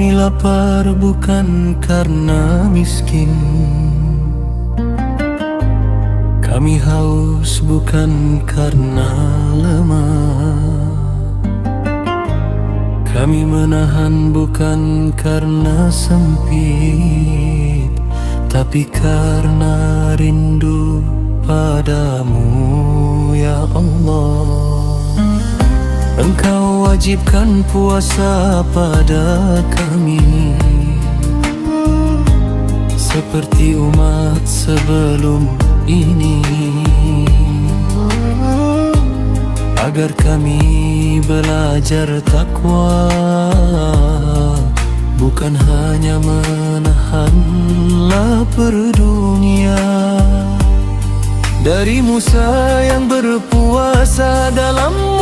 Kami lapar bukan karena miskin. Kami haus bukan karena lemah. Kami menahan bukan karena sempit Tapi karena rindu padamu ya Allah Engkau wajibkan puasa pada kami. Seperti umat sebelum ini. Agar kami belajar takwa. Bukan hanya menahan lapar dunia dari Musa yang berpuasa dalam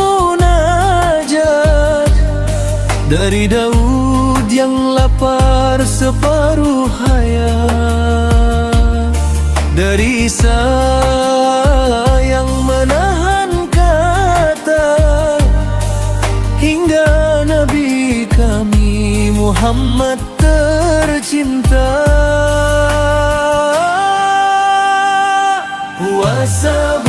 Dari Daud yang lapar separuh hayat Dari Isa yang menahan kata. Hingga Nabi kami Muhammad tercinta. Puasa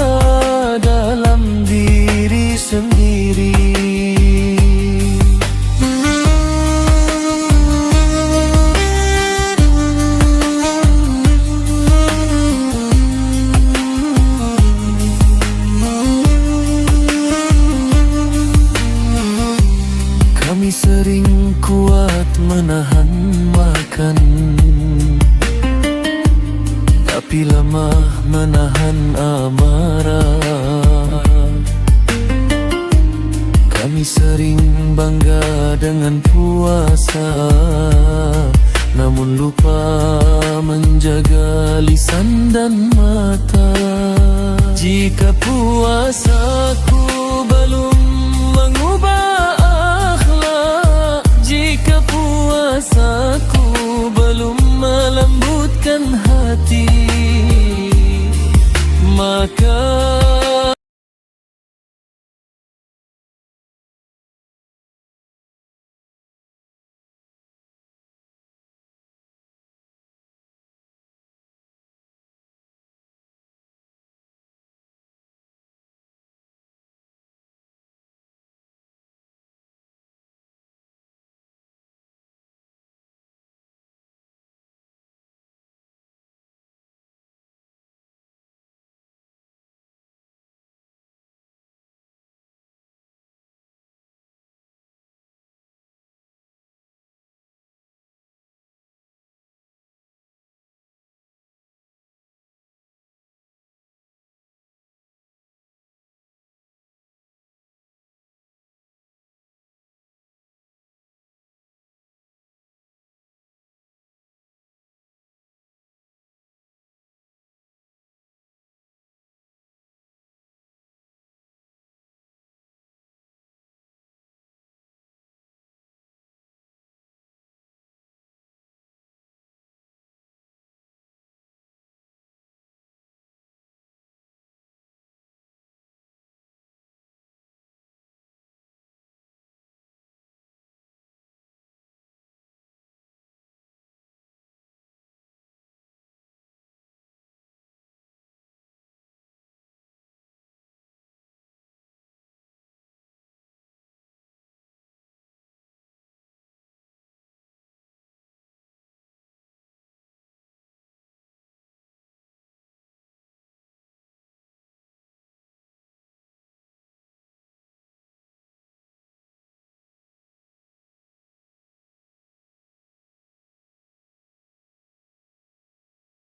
sering kuat menahan makan. Tapi lemah menahan amarah. Kami sering bangga dengan puasa Namun lupa menjaga lisan dan mata. Jika puasaku